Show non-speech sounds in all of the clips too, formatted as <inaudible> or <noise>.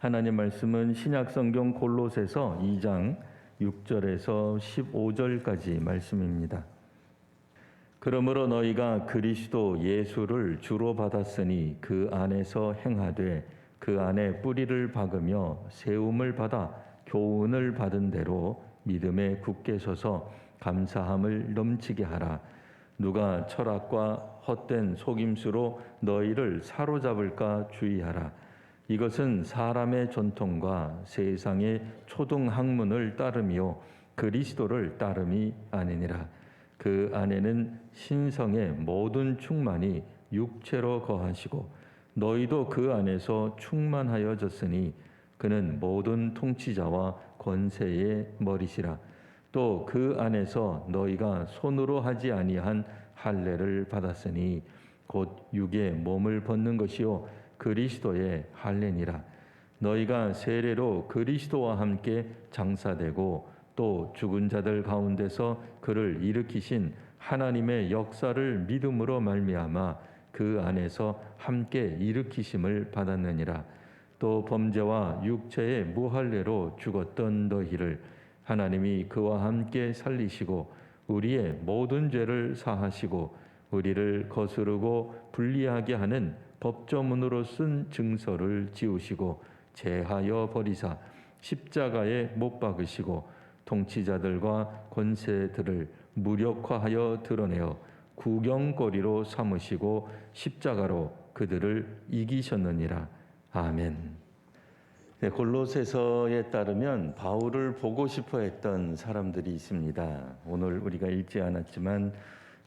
하나님 말씀은 신약 성경 골로새서 2장 6절에서 15절까지 말씀입니다. 그러므로 너희가 그리스도 예수를 주로 받았으니 그 안에서 행하되 그 안에 뿌리를 박으며 세움을 받아 교훈을 받은 대로 믿음에 굳게 서서 감사함을 넘치게 하라. 누가 철학과 헛된 속임수로 너희를 사로잡을까 주의하라. 이것은 사람의 전통과 세상의 초등 학문을 따르며 그리스도를 따름이 아니니라. 그 안에는 신성의 모든 충만이 육체로 거하시고 너희도 그 안에서 충만하여졌으니 그는 모든 통치자와 권세의 머리시라. 또 그 안에서 너희가 손으로 하지 아니한 할례를 받았으니 곧 육의 몸을 벗는 것이요 그리스도의 할례니라. 너희가 세례로 그리스도와 함께 장사되고 또 죽은 자들 가운데서 그를 일으키신 하나님의 역사를 믿음으로 말미암아 그 안에서 함께 일으키심을 받았느니라. 또 범죄와 육체의 무할례로 죽었던 너희를 하나님이 그와 함께 살리시고 우리의 모든 죄를 사하시고 우리를 거스르고 불리하게 하는 법조문으로 쓴 증서를 지우시고 제하여 버리사 십자가에 못 박으시고 통치자들과 권세들을 무력화하여 드러내어 구경거리로 삼으시고 십자가로 그들을 이기셨느니라. 아멘. 네, 골로새서에 따르면 바울을 보고 싶어 했던 사람들이 있습니다. 오늘 우리가 읽지 않았지만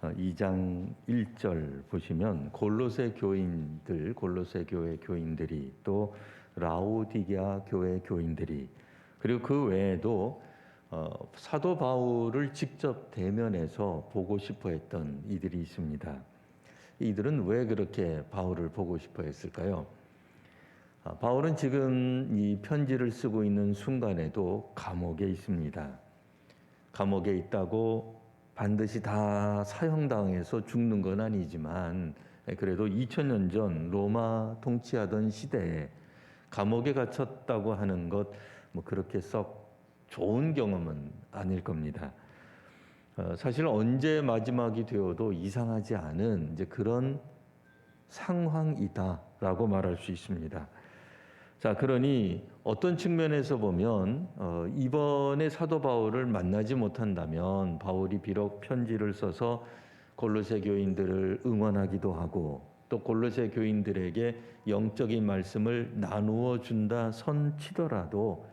2장 1절 보시면 골로새 교인들, 골로새 교회 교인들이 또 라우디게아 교회 교인들이 그리고 그 외에도 어, 사도 바울을 직접 대면해서 보고 싶어 했던 이들이 있습니다. 이들은 왜 그렇게 바울을 보고 싶어 했을까요? 아, 바울은 지금 이 편지를 쓰고 있는 순간에도 감옥에 있습니다. 감옥에 있다고 반드시 다 사형당해서 죽는 건 아니지만 그래도 2000년 전 로마 통치하던 시대에 감옥에 갇혔다고 하는 것 뭐 그렇게 썩 좋은 경험은 아닐 겁니다. 어, 사실 언제 마지막이 되어도 이상하지 않은 이제 그런 상황이다라고 말할 수 있습니다. 자, 그러니 어떤 측면에서 보면 어, 이번에 사도 바울을 만나지 못한다면 바울이 비록 편지를 써서 골로새 교인들을 응원하기도 하고 또 골로새 교인들에게 영적인 말씀을 나누어 준다 선치더라도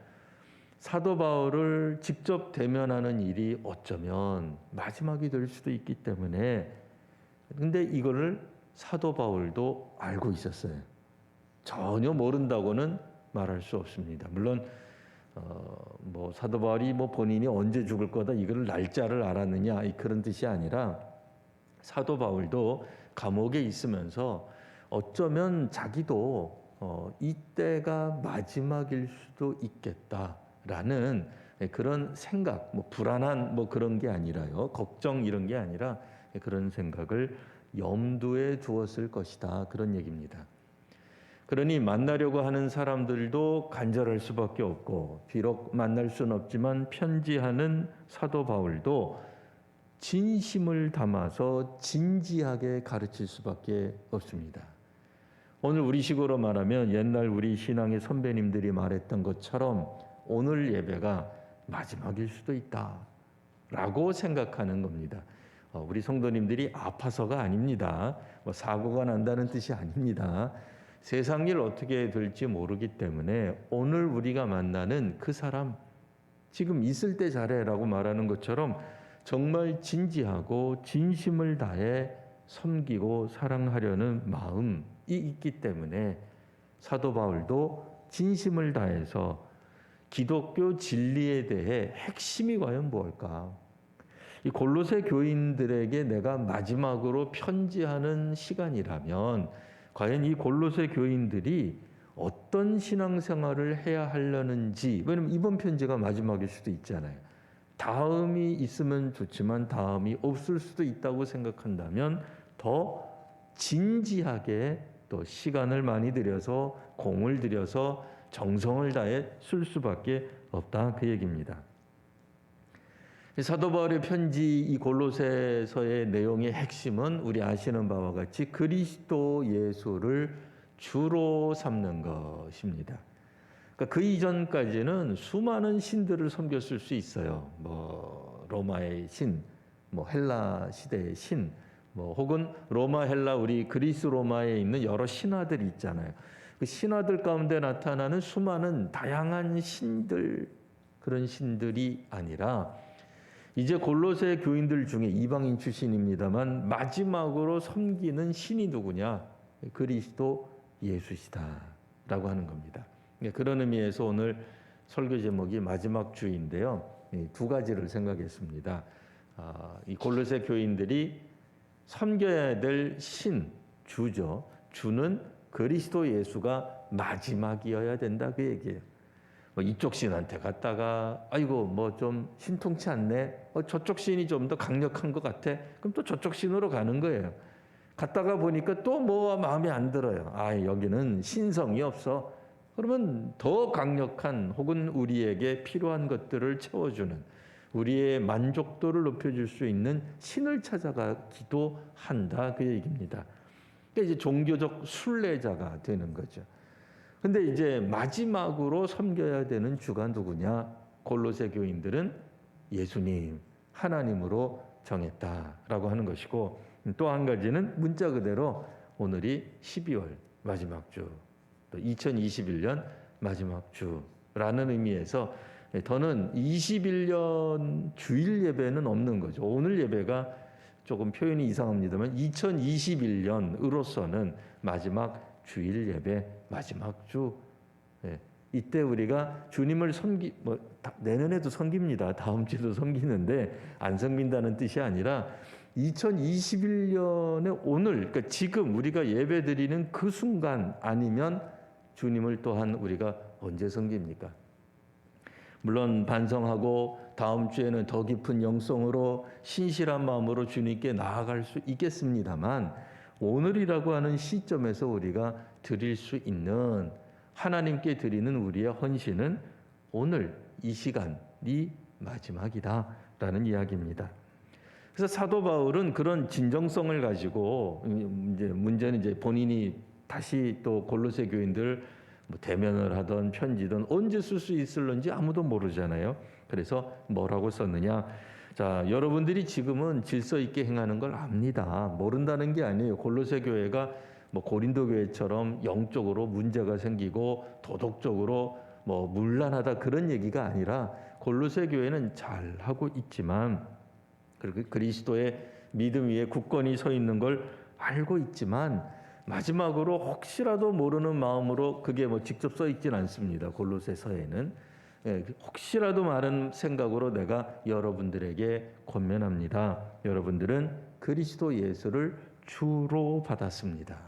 사도 바울을 직접 대면하는 일이 어쩌면 마지막이 될 수도 있기 때문에 근데 이거를 사도 바울도 알고 있었어요. 전혀 모른다고는 말할 수 없습니다. 물론 어, 뭐 사도 바울이 뭐 본인이 언제 죽을 거다 이걸 날짜를 알았느냐 그런 뜻이 아니라 사도 바울도 감옥에 있으면서 어쩌면 자기도 어, 이때가 마지막일 수도 있겠다. 라는 그런 생각, 뭐 불안한 뭐 그런 게 아니라요. 걱정 이런 게 아니라 그런 생각을 염두에 두었을 것이다. 그런 얘기입니다. 그러니 만나려고 하는 사람들도 간절할 수밖에 없고 비록 만날 수는 없지만 편지하는 사도 바울도 진심을 담아서 진지하게 가르칠 수밖에 없습니다. 오늘 우리식으로 말하면 옛날 우리 신앙의 선배님들이 말했던 것처럼 오늘 예배가 마지막일 수도 있다. 라고 생각하는 겁니다. 어, 우리 성도님들이 아파서가 아닙니다. 뭐 사고가 난다는 뜻이 아닙니다. 세상 일 어떻게 될지 모르기 때문에 오늘 우리가 만나는 그 사람, 지금 있을 때 잘해라고 말하는 것처럼 정말 진지하고 진심을 다해 섬기고 사랑하려는 마음이 있기 때문에 사도 바울도 진심을 다해서 기독교 진리에 대해 핵심이 과연 무엇일까? 이 골로새 교인들에게 내가 마지막으로 편지하는 시간이라면 과연 이 골로새 교인들이 어떤 신앙생활을 해야 하려는지 왜냐면 이번 편지가 마지막일 수도 있잖아요. 다음이 있으면 좋지만 다음이 없을 수도 있다고 생각한다면 더 진지하게 또 시간을 많이 들여서 공을 들여서 정성을 다해 쓸 수밖에 없다 그 얘기입니다. 이 사도 바울의 편지 이 골로새서의 내용의 핵심은 우리 아시는 바와 같이 그리스도 예수를 주로 삼는 것입니다. 그러니까 그 이전까지는 수많은 신들을 섬겼을 수 있어요. 뭐 로마의 신, 뭐 헬라 시대의 신, 뭐 혹은 로마 헬라 우리 그리스 로마에 있는 여러 신화들이 있잖아요. 그 신화들 가운데 나타나는 수많은 다양한 신들 그런 신들이 아니라 이제 골로새 교인들 중에 이방인 출신입니다만 마지막으로 섬기는 신이 누구냐? 그리스도 예수시다라고 하는 겁니다. 예, 그런 의미에서 오늘 설교 제목이 마지막 주인데요. 두 가지를 생각했습니다. 아, 이 골로새 교인들이 섬겨야 될 신, 주죠. 주는 그리스도 예수가 마지막이어야 된다 그 얘기예요. 뭐 이쪽 신한테 갔다가 아이고 뭐 좀 신통치 않네. 어, 저쪽 신이 좀 더 강력한 것 같아. 그럼 또 저쪽 신으로 가는 거예요. 갔다가 보니까 또 뭐 마음에 안 들어요. 아 여기는 신성이 없어. 그러면 더 강력한 혹은 우리에게 필요한 것들을 채워주는 우리의 만족도를 높여줄 수 있는 신을 찾아가 기도 한다 그 얘기입니다. 그러니까 이제 종교적 순례자가 되는 거죠. 근데 이제 마지막으로 섬겨야 되는 주가 누구냐? 골로새 교인들은 예수님, 하나님으로 정했다라고 하는 것이고 또 한 가지는 문자 그대로 오늘이 12월 마지막 주, 또 2021년 마지막 주라는 의미에서 더는 21년 주일 예배는 없는 거죠. 오늘 예배가 조금 표현이 이상합니다만 2021년으로서는 마지막 주일 예배 마지막 주 예, 이때 우리가 주님을 섬기 뭐 내년에도 섬깁니다. 다음 주도 섬기는데 안 섬긴다는 뜻이 아니라 2021년의 오늘 그러니까 지금 우리가 예배 드리는 그 순간 아니면 주님을 또한 우리가 언제 섬깁니까? 물론 반성하고 다음 주에는 더 깊은 영성으로 신실한 마음으로 주님께 나아갈 수 있겠습니다만 오늘이라고 하는 시점에서 우리가 드릴 수 있는 하나님께 드리는 우리의 헌신은 오늘 이 시간이 마지막이다라는 이야기입니다. 그래서 사도 바울은 그런 진정성을 가지고 이제 문제는 이제 본인이 다시 또 골로새 교인들 뭐 대면을 하던 편지든 언제 쓸 수 있을런지 아무도 모르잖아요. 그래서 뭐라고 썼느냐? 자, 여러분들이 지금은 질서 있게 행하는 걸 압니다. 모른다는 게 아니에요. 골로새 교회가 뭐 고린도 교회처럼 영적으로 문제가 생기고 도덕적으로 뭐 문란하다 그런 얘기가 아니라 골로새 교회는 잘 하고 있지만 그리고 그리스도의 믿음 위에 굳건히 서 있는 걸 알고 있지만 마지막으로 혹시라도 모르는 마음으로 그게 뭐 직접 써 있진 않습니다. 골로새서에는 예, 혹시라도 많은 생각으로 내가 여러분들에게 권면합니다. 여러분들은 그리스도 예수를 주로 받았습니다.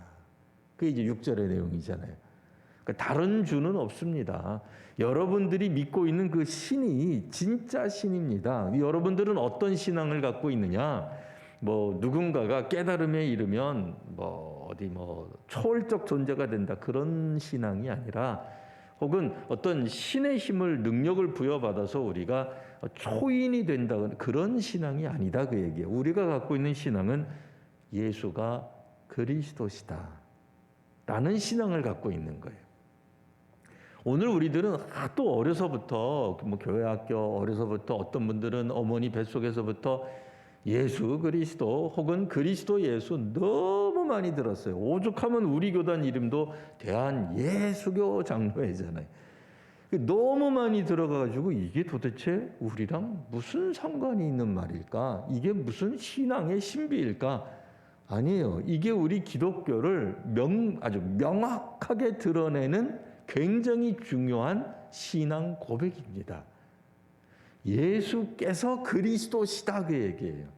그게 이제 6절의 내용이잖아요. 그러니까 다른 주는 없습니다. 여러분들이 믿고 있는 그 신이 진짜 신입니다. 여러분들은 어떤 신앙을 갖고 있느냐? 뭐 누군가가 깨달음에 이르면 뭐 어디 뭐 초월적 존재가 된다 그런 신앙이 아니라 혹은 어떤 신의 힘을 능력을 부여받아서 우리가 초인이 된다 그런 신앙이 아니다 그 얘기예요. 우리가 갖고 있는 신앙은 예수가 그리스도시다 라는 신앙을 갖고 있는 거예요. 오늘 우리들은 또 어려서부터 뭐 교회 학교 어려서부터 어떤 분들은 어머니 뱃속에서부터 예수 그리스도 혹은 그리스도 예수 너무 많이 들었어요. 오죽하면 우리 교단 이름도 대한 예수교 장로회잖아요. 너무 많이 들어가가지고 이게 도대체 우리랑 무슨 상관이 있는 말일까? 이게 무슨 신앙의 신비일까? 아니에요. 이게 우리 기독교를 명, 아주 명확하게 드러내는 굉장히 중요한 신앙 고백입니다. 예수께서 그리스도시다 그 얘기예요.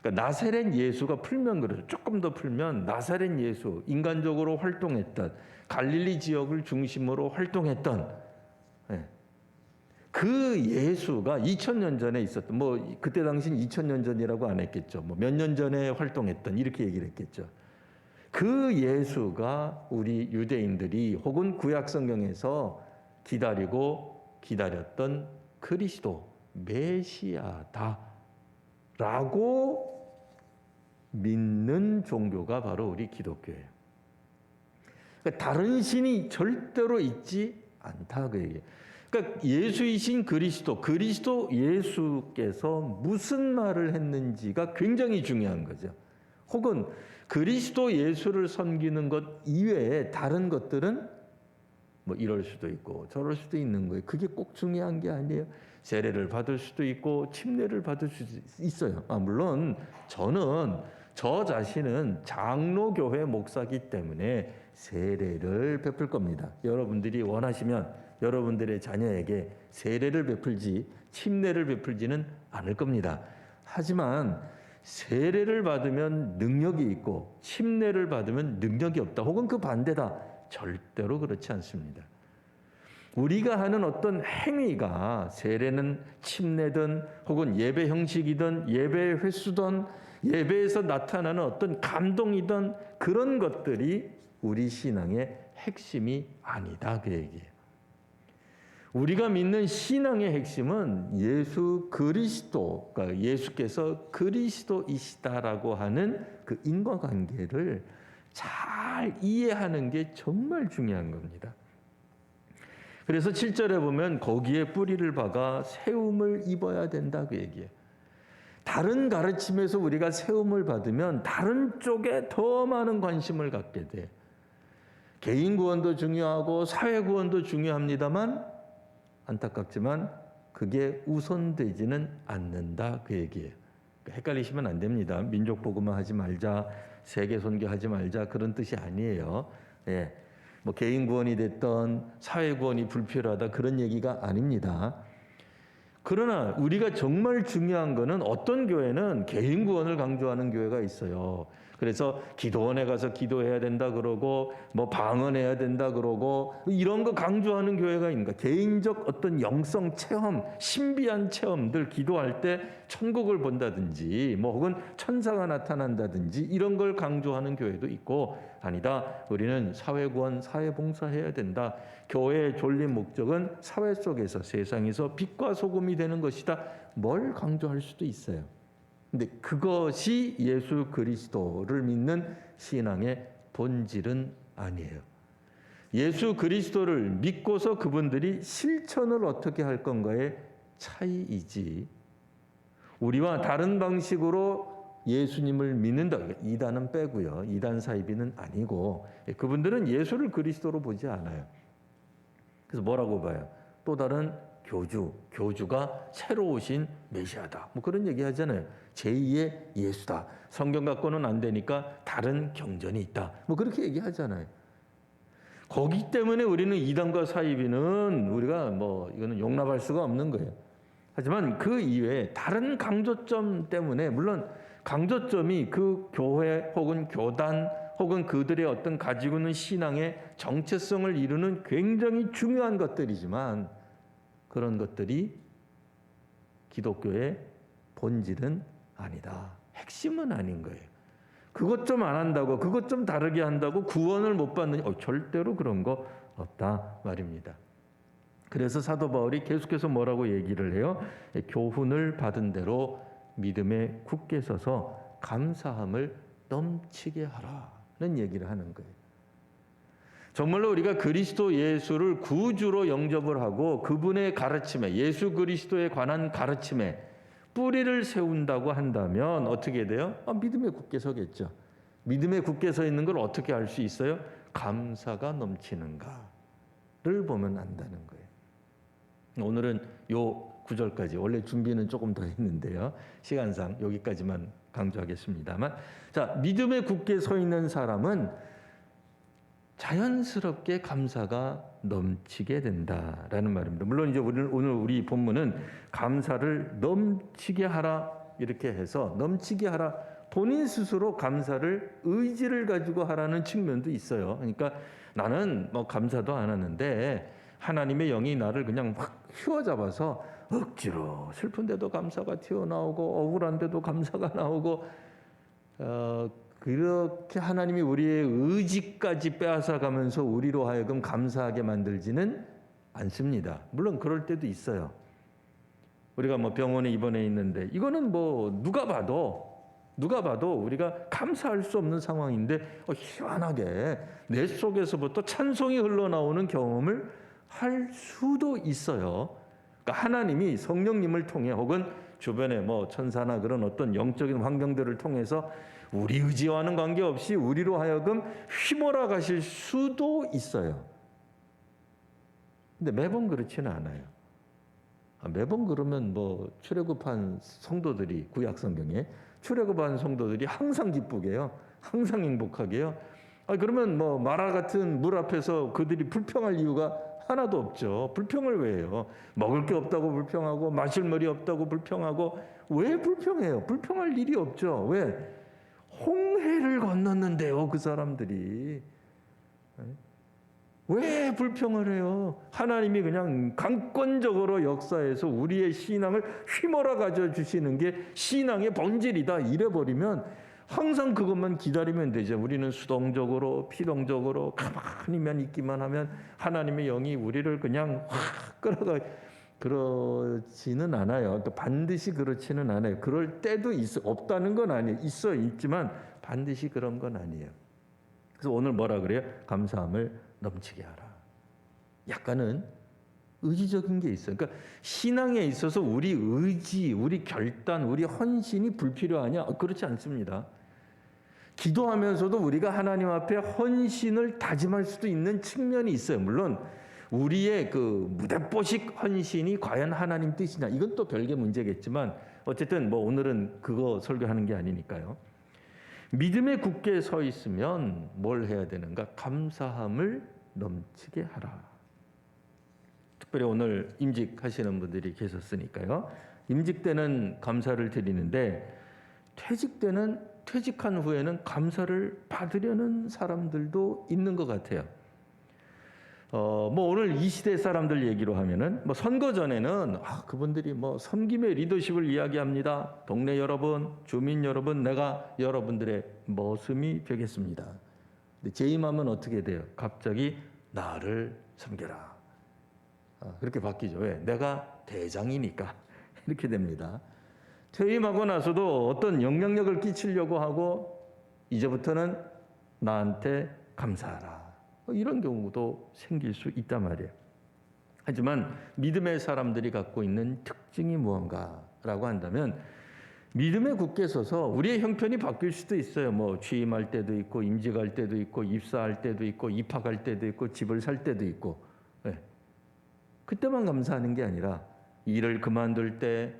그러니까 나사렛 예수가 풀면 그래서 조금 더 풀면 나사렛 예수 인간적으로 활동했던 갈릴리 지역을 중심으로 활동했던 예. 그 예수가 2000년 전에 있었던 뭐 그때 당시는 2000년 전이라고 안 했겠죠. 뭐 몇 년 전에 활동했던 이렇게 얘기를 했겠죠. 그그 예수가 우리 유대인들이 혹은 구약 성경에서 기다리고 기다렸던 그리스도 메시아다라고 믿는 종교가 바로 우리 기독교예요. 그러니까 다른 신이 절대로 있지 않다 그 얘기예요. 그러니까 예수이신 그리스도, 그리스도 예수께서 무슨 말을 했는지가 굉장히 중요한 거죠. 혹은 그리스도 예수를 섬기는 것 이외에 다른 것들은 뭐 이럴 수도 있고 저럴 수도 있는 거예요. 그게 꼭 중요한 게 아니에요. 세례를 받을 수도 있고 침례를 받을 수도 있어요. 아, 물론 저는 저 자신은 장로교회 목사기 때문에 세례를 베풀 겁니다. 여러분들이 원하시면 여러분들의 자녀에게 세례를 베풀지 침례를 베풀지는 않을 겁니다. 하지만 세례를 받으면 능력이 있고 침례를 받으면 능력이 없다. 혹은 그 반대다. 절대로 그렇지 않습니다. 우리가 하는 어떤 행위가 세례는 침례든 혹은 예배 형식이든 예배 횟수든 예배에서 나타나는 어떤 감동이든 그런 것들이 우리 신앙의 핵심이 아니다 그 얘기예요. 우리가 믿는 신앙의 핵심은 예수 그리스도, 그러니까 예수께서 그리스도이시다라고 하는 그 인과관계를 잘 이해하는 게 정말 중요한 겁니다. 그래서 7절에 보면 거기에 뿌리를 박아 세움을 입어야 된다 그 얘기예요. 다른 가르침에서 우리가 세움을 받으면 다른 쪽에 더 많은 관심을 갖게 돼. 개인 구원도 중요하고 사회 구원도 중요합니다만 안타깝지만 그게 우선되지는 않는다 그 얘기예요. 그러니까 헷갈리시면 안 됩니다. 민족 복음화 하지 말자, 세계 선교하지 말자 그런 뜻이 아니에요. 예. 뭐 개인 구원이 됐던 사회 구원이 불필요하다 그런 얘기가 아닙니다. 그러나 우리가 정말 중요한 거는 어떤 교회는 개인 구원을 강조하는 교회가 있어요. 그래서 기도원에 가서 기도해야 된다 그러고 뭐 방언해야 된다 그러고 이런 거 강조하는 교회가 있는가? 개인적 어떤 영성 체험, 신비한 체험들 기도할 때 천국을 본다든지 뭐 혹은 천사가 나타난다든지 이런 걸 강조하는 교회도 있고 아니다. 우리는 사회 구원, 사회 봉사해야 된다. 교회의 졸린 목적은 사회 속에서 세상에서 빛과 소금이 되는 것이다. 뭘 강조할 수도 있어요. 근데 그것이 예수 그리스도를 믿는 신앙의 본질은 아니에요. 예수 그리스도를 믿고서 그분들이 실천을 어떻게 할 건가의 차이이지. 우리와 다른 방식으로 예수님을 믿는다. 이단은 빼고요. 이단 사이비는 아니고 그분들은 예수를 그리스도로 보지 않아요. 그래서 뭐라고 봐요? 또 다른 교주, 교주가 새로 오신 메시아다. 뭐 그런 얘기 하잖아요. 제2의 예수다. 성경 갖고는 안 되니까 다른 경전이 있다. 뭐 그렇게 얘기하잖아요. 거기 때문에 우리는 이단과 사이비는 우리가 뭐 이거는 용납할 수가 없는 거예요. 하지만 그 이외에 다른 강조점 때문에 물론 강조점이 그 교회 혹은 교단 혹은 그들의 어떤 가지고 있는 신앙의 정체성을 이루는 굉장히 중요한 것들이지만 그런 것들이 기독교의 본질은 아니다. 핵심은 아닌 거예요. 그것 좀 안 한다고, 그것 좀 다르게 한다고 구원을 못 받는, 어, 절대로 그런 거 없다 말입니다. 그래서 사도 바울이 계속해서 뭐라고 얘기를 해요? 교훈을 받은 대로 믿음에 굳게 서서 감사함을 넘치게 하라는 얘기를 하는 거예요. 정말로 우리가 그리스도 예수를 구주로 영접을 하고 그분의 가르침에 예수 그리스도에 관한 가르침에 뿌리를 세운다고 한다면 어떻게 돼요? 아, 믿음에 굳게 서겠죠. 믿음에 굳게 서 있는 걸 어떻게 알 수 있어요? 감사가 넘치는가를 보면 안다는 거예요. 오늘은 요 구절까지 원래 준비는 조금 더 했는데요. 시간상 여기까지만 강조하겠습니다만 자, 믿음에 굳게 서 있는 사람은 자연스럽게 감사가 넘치게 된다라는 말입니다. 물론 이제 오늘, 우리 본문은 감사를 넘치게 하라 이렇게 해서 넘치게 하라 본인 스스로 감사를 의지를 가지고 하라는 측면도 있어요. 그러니까 나는 뭐 감사도 안 하는데 하나님의 영이 나를 그냥 확 휘어잡아서 억지로 슬픈데도 감사가 튀어나오고 억울한데도 감사가 나오고 어, 그렇게 하나님이 우리의 의지까지 빼앗아 가면서 우리로 하여금 감사하게 만들지는 않습니다. 물론 그럴 때도 있어요. 우리가 뭐 병원에 입원해 있는데 이거는 뭐 누가 봐도 누가 봐도 우리가 감사할 수 없는 상황인데 어, 희한하게 내 속에서부터 찬송이 흘러나오는 경험을 할 수도 있어요. 그러니까 하나님이 성령님을 통해 혹은 주변에 뭐 천사나 그런 어떤 영적인 환경들을 통해서 우리 의지와는 관계없이 우리로 하여금 휘몰아 가실 수도 있어요. 근데 매번 그렇지는 않아요. 아, 매번 그러면 뭐 출애굽한 성도들이 구약 성경에 출애굽한 성도들이 항상 기쁘게요, 항상 행복하게요. 아 그러면 뭐 마라 같은 물 앞에서 그들이 불평할 이유가 하나도 없죠. 불평을 왜 해요? 먹을 게 없다고 불평하고 마실 물이 없다고 불평하고 왜 불평해요? 불평할 일이 없죠. 왜? 홍해를 건넜는데요, 그 사람들이. 왜 불평을 해요? 하나님이 그냥 강권적으로 역사에서 우리의 신앙을 휘몰아 가져 주시는 게 신앙의 본질이다. 이래 버리면 항상 그것만 기다리면 되죠. 우리는 수동적으로 피동적으로 가만히만 있기만 하면 하나님의 영이 우리를 그냥 확 끌어가 그렇지는 않아요. 그러니까 반드시 그렇지는 않아요. 그럴 때도 있어 없다는 건 아니에요. 있어 있지만 반드시 그런 건 아니에요. 그래서 오늘 뭐라 그래요? 감사함을 넘치게 하라. 약간은 의지적인 게 있어요. 그러니까 신앙에 있어서 우리 의지, 우리 결단, 우리 헌신이 불필요하냐? 그렇지 않습니다. 기도하면서도 우리가 하나님 앞에 헌신을 다짐할 수도 있는 측면이 있어요. 물론 우리의 그 무대뽀식 헌신이 과연 하나님 뜻이냐? 이건 또 별개 문제겠지만 어쨌든 뭐 오늘은 그거 설교하는 게 아니니까요. 믿음에 굳게 서 있으면 뭘 해야 되는가? 감사함을 넘치게 하라. 특별히 오늘 임직하시는 분들이 계셨으니까요. 임직 때는 감사를 드리는데 퇴직 때는 퇴직한 후에는 감사를 받으려는 사람들도 있는 것 같아요. 어, 뭐 오늘 이 시대 사람들 얘기로 하면은 뭐 선거 전에는 아, 그분들이 뭐 섬김의 리더십을 이야기합니다. 동네 여러분, 주민 여러분, 내가 여러분들의 머슴이 되겠습니다. 근데 재임하면 어떻게 돼요? 갑자기 나를 섬겨라. 아, 그렇게 바뀌죠. 왜? 내가 대장이니까 <laughs> 이렇게 됩니다. 퇴임하고 나서도 어떤 영향력을 끼치려고 하고 이제부터는 나한테 감사하라. 뭐 이런 경우도 생길 수 있단 말이에요. 하지만 믿음의 사람들이 갖고 있는 특징이 무언가라고 한다면 믿음에 굳게 서서 우리의 형편이 바뀔 수도 있어요. 뭐 취임할 때도 있고 임직할 때도 있고 입사할 때도 있고 입학할 때도 있고 집을 살 때도 있고 네. 그때만 감사하는 게 아니라 일을 그만둘 때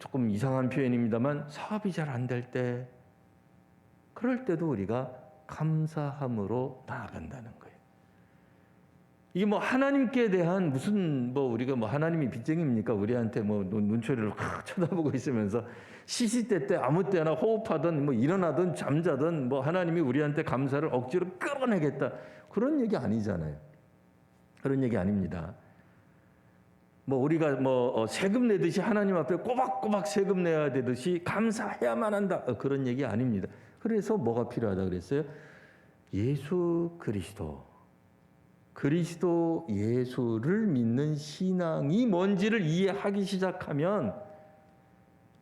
조금 이상한 표현입니다만 사업이 잘 안 될 때 그럴 때도 우리가 감사함으로 나아간다는 거예요. 이게 뭐 하나님께 대한 무슨 뭐 우리가 뭐 하나님이 빚쟁입니까? 우리한테 뭐 눈- 눈초리를 확 쳐다보고 있으면서 시시때 때 아무 때나 호흡하든 뭐 일어나든 잠자든 뭐 하나님이 우리한테 감사를 억지로 끌어내겠다 그런 얘기 아니잖아요. 그런 얘기 아닙니다. 뭐 우리가 뭐 어, 세금 내듯이 하나님 앞에 꼬박꼬박 세금 내야 되듯이 감사해야만 한다 어, 그런 얘기 아닙니다. 그래서 뭐가 필요하다 그랬어요? 예수 그리스도 그리스도 예수를 믿는 신앙이 뭔지를 이해하기 시작하면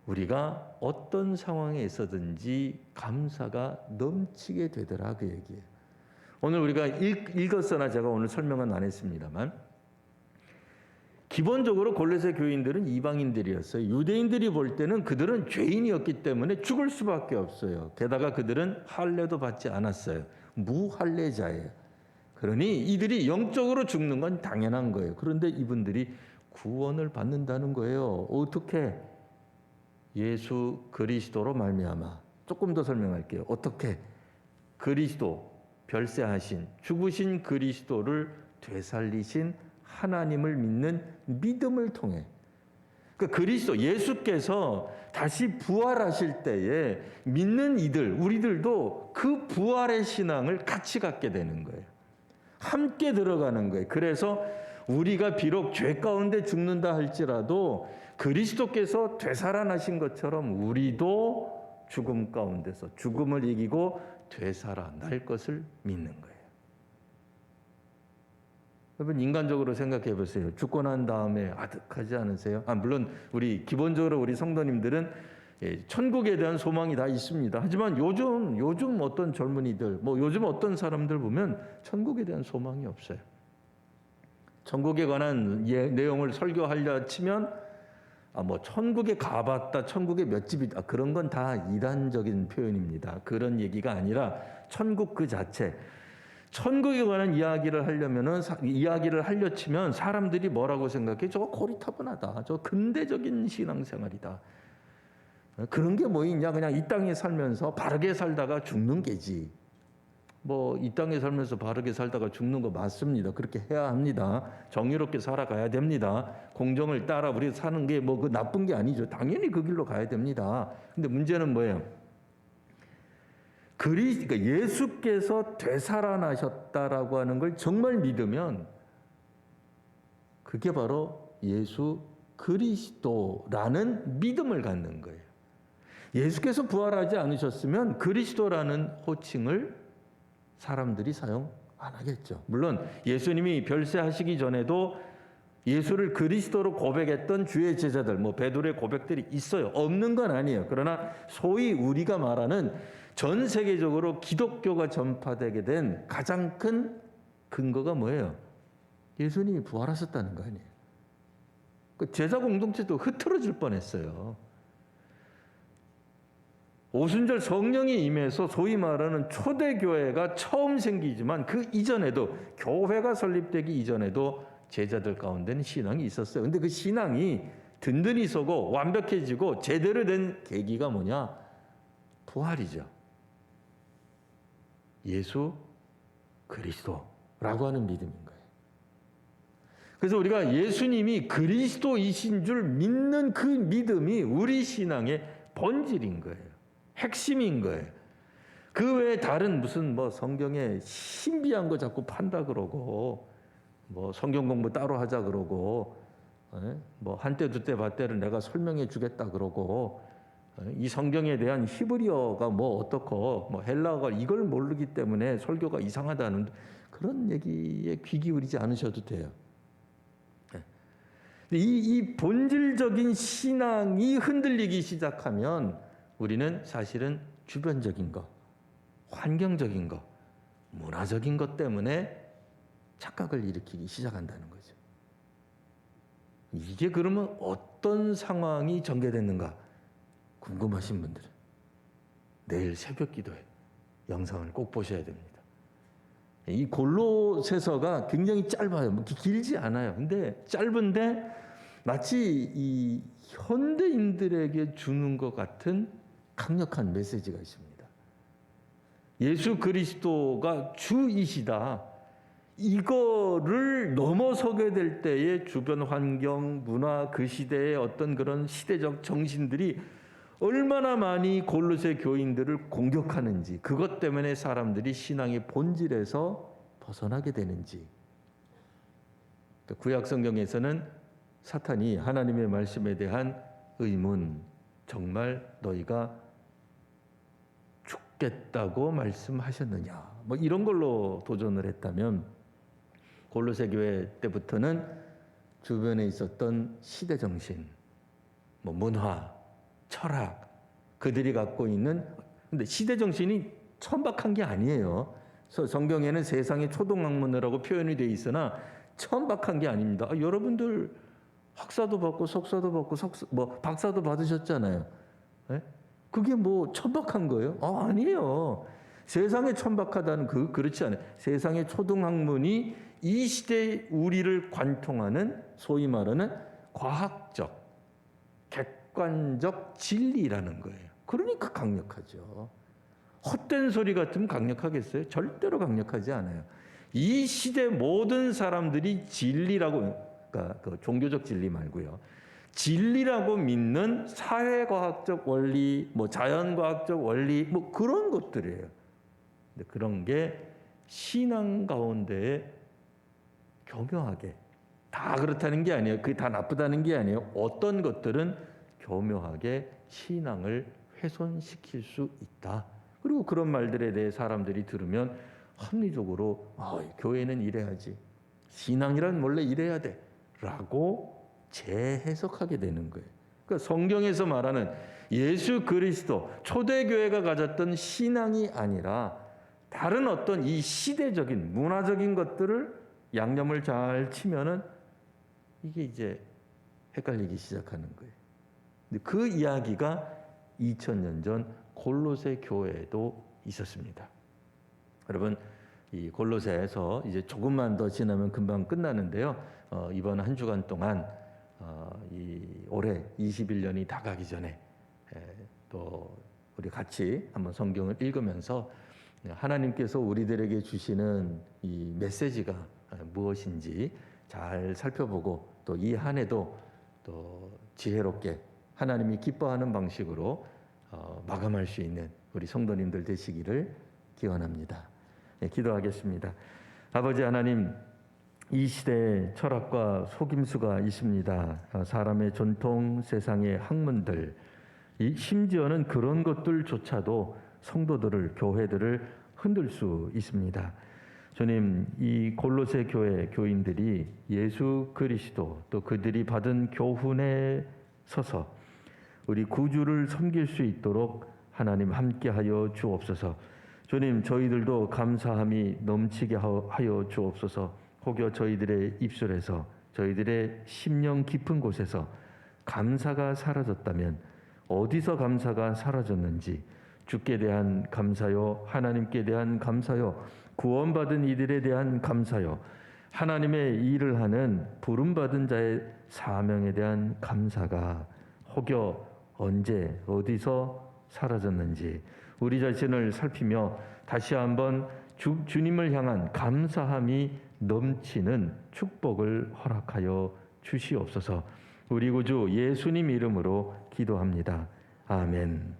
우리가 어떤 상황에 있어든지 감사가 넘치게 되더라 그 얘기예요. 오늘 우리가 읽, 읽었으나 제가 오늘 설명은 안 했습니다만 기본적으로 골로새 교인들은 이방인들이었어요. 유대인들이 볼 때는 그들은 죄인이었기 때문에 죽을 수밖에 없어요. 게다가 그들은 할례도 받지 않았어요. 무할례자예요. 그러니 이들이 영적으로 죽는 건 당연한 거예요. 그런데 이분들이 구원을 받는다는 거예요. 어떻게? 예수 그리스도로 말미암아. 조금 더 설명할게요. 어떻게? 그리스도 별세하신 죽으신 그리스도를 되살리신 하나님을 믿는 믿음을 통해 그 그리스도 예수께서 다시 부활하실 때에 믿는 이들 우리들도 그 부활의 신앙을 같이 갖게 되는 거예요. 함께 들어가는 거예요. 그래서 우리가 비록 죄 가운데 죽는다 할지라도 그리스도께서 되살아나신 것처럼 우리도 죽음 가운데서 죽음을 이기고 되살아날 것을 믿는 거예요. 여러분 인간적으로 생각해 보세요. 죽고 난 다음에 아득하지 않으세요? 아 물론 우리 기본적으로 우리 성도님들은 예, 천국에 대한 소망이 다 있습니다. 하지만 요즘 요즘 어떤 젊은이들, 뭐 요즘 어떤 사람들 보면 천국에 대한 소망이 없어요. 천국에 관한 예, 내용을 설교하려 치면 아, 뭐 천국에 가봤다, 천국에 몇 집이 아, 그런 건 다 이단적인 표현입니다. 그런 얘기가 아니라 천국 그 자체. 천국에 관한 이야기를 하려면은 사, 이야기를 하려 치면 사람들이 뭐라고 생각해? 저거 고리타분하다. 저 근대적인 신앙생활이다. 그런 게 뭐 있냐? 그냥 이 땅에 살면서 바르게 살다가 죽는 게지. 뭐 이 땅에 살면서 바르게 살다가 죽는 거 맞습니다. 그렇게 해야 합니다. 정의롭게 살아가야 됩니다. 공정을 따라 우리 사는 게 뭐 그 나쁜 게 아니죠. 당연히 그 길로 가야 됩니다. 근데 문제는 뭐예요? 그리 그러니까 예수께서 되살아나셨다라고 하는 걸 정말 믿으면 그게 바로 예수 그리스도라는 믿음을 갖는 거예요. 예수께서 부활하지 않으셨으면 그리스도라는 호칭을 사람들이 사용 안 하겠죠. 물론 예수님이 별세하시기 전에도 예수를 그리스도로 고백했던 주의 제자들, 뭐 베드로의 고백들이 있어요. 없는 건 아니에요. 그러나 소위 우리가 말하는 전 세계적으로 기독교가 전파되게 된 가장 큰 근거가 뭐예요? 예수님이 부활하셨다는 거 아니에요. 그 제자 공동체도 흐트러질 뻔했어요. 오순절 성령이 임해서 소위 말하는 초대교회가 처음 생기지만 그 이전에도 교회가 설립되기 이전에도 제자들 가운데는 신앙이 있었어요. 근데 그 신앙이 든든히 서고 완벽해지고 제대로 된 계기가 뭐냐? 부활이죠. 예수 그리스도라고 하는 믿음인 거예요. 그래서 우리가 예수님이 그리스도이신 줄 믿는 그 믿음이 우리 신앙의 본질인 거예요. 핵심인 거예요. 그 외에 다른 무슨 뭐 성경에 신비한 거 자꾸 판다 그러고 뭐 성경 공부 따로 하자 그러고 예? 뭐 한때 두때 밭때를 내가 설명해 주겠다 그러고 예? 이 성경에 대한 히브리어가 뭐 어떻고 뭐 헬라어가 이걸 모르기 때문에 설교가 이상하다는 그런 얘기에 귀 기울이지 않으셔도 돼요. 예. 이, 이 본질적인 신앙이 흔들리기 시작하면 우리는 사실은 주변적인 것, 환경적인 것, 문화적인 것 때문에 착각을 일으키기 시작한다는 거죠. 이게 그러면 어떤 상황이 전개됐는가 궁금하신 분들은 내일 새벽 기도회 영상을 꼭 보셔야 됩니다. 이 골로새서가 굉장히 짧아요. 뭐 길지 않아요. 근데 짧은데 마치 이 현대인들에게 주는 것 같은 강력한 메시지가 있습니다. 예수 그리스도가 주이시다. 이거를 넘어서게 될 때에 주변 환경, 문화, 그 시대의 어떤 그런 시대적 정신들이 얼마나 많이 골로새 교인들을 공격하는지, 그것 때문에 사람들이 신앙의 본질에서 벗어나게 되는지. 구약 성경에서는 사탄이 하나님의 말씀에 대한 의문, 정말 너희가 죽겠다고 말씀하셨느냐? 뭐 이런 걸로 도전을 했다면 골로새 교회 때부터는 주변에 있었던 시대 정신, 뭐 문화, 철학 그들이 갖고 있는 근데 시대 정신이 천박한 게 아니에요. 성경에는 세상의 초등학문이라고 표현이 돼 있으나 천박한 게 아닙니다. 아, 여러분들 학사도 받고 석사도 받고 석사, 뭐 박사도 받으셨잖아요. 네? 그게 뭐 천박한 거예요? 아, 아니에요. 세상에 천박하다는 그 그렇지 않아요. 세상의 초등학문이 이 시대 우리를 관통하는 소위 말하는 과학적, 객관적 진리라는 거예요. 그러니까 강력하죠. 헛된 소리 같으면 강력하겠어요? 절대로 강력하지 않아요. 이 시대 모든 사람들이 진리라고 그러니까 그 종교적 진리 말고요. 진리라고 믿는 사회과학적 원리, 뭐 자연과학적 원리, 뭐 그런 것들이에요. 근데 그런 게 신앙 가운데에 교묘하게 다 그렇다는 게 아니에요. 그게 다 나쁘다는 게 아니에요. 어떤 것들은 교묘하게 신앙을 훼손시킬 수 있다. 그리고 그런 말들에 대해 사람들이 들으면 합리적으로 아, 교회는 이래야지. 신앙이란 원래 이래야 돼. 라고 재해석하게 되는 거예요. 그러니까 성경에서 말하는 예수 그리스도 초대교회가 가졌던 신앙이 아니라 다른 어떤 이 시대적인 문화적인 것들을 양념을 잘 치면은 이게 이제 헷갈리기 시작하는 거예요. 그 이야기가 2000년 전 골로새 교회에도 있었습니다. 여러분 이 골로새에서 이제 조금만 더 지나면 금방 끝나는데요. 어, 이번 한 주간 동안 어, 이 올해 21년이 다 가기 전에 에, 또 우리 같이 한번 성경을 읽으면서 하나님께서 우리들에게 주시는 이 메시지가 무엇인지 잘 살펴보고 또 이 한 해도 또 지혜롭게 하나님이 기뻐하는 방식으로 어, 마감할 수 있는 우리 성도님들 되시기를 기원합니다. 네, 기도하겠습니다. 아버지 하나님, 이 시대에 철학과 속임수가 있습니다. 어, 사람의 전통, 세상의 학문들, 이 심지어는 그런 것들조차도 성도들을 교회들을 흔들 수 있습니다. 주님, 이 골로새 교회 교인들이 예수 그리스도 또 그들이 받은 교훈에 서서 우리 구주를 섬길 수 있도록 하나님 함께하여 주옵소서. 주님, 저희들도 감사함이 넘치게 하여 주옵소서. 혹여 저희들의 입술에서 저희들의 심령 깊은 곳에서 감사가 사라졌다면 어디서 감사가 사라졌는지 주께 대한 감사요, 하나님께 대한 감사요, 구원받은 이들에 대한 감사요, 하나님의 일을 하는 부름받은 자의 사명에 대한 감사가 혹여 언제 어디서 사라졌는지 우리 자신을 살피며 다시 한번 주, 주님을 향한 감사함이 넘치는 축복을 허락하여 주시옵소서. 우리 구주 예수님 이름으로 기도합니다. 아멘.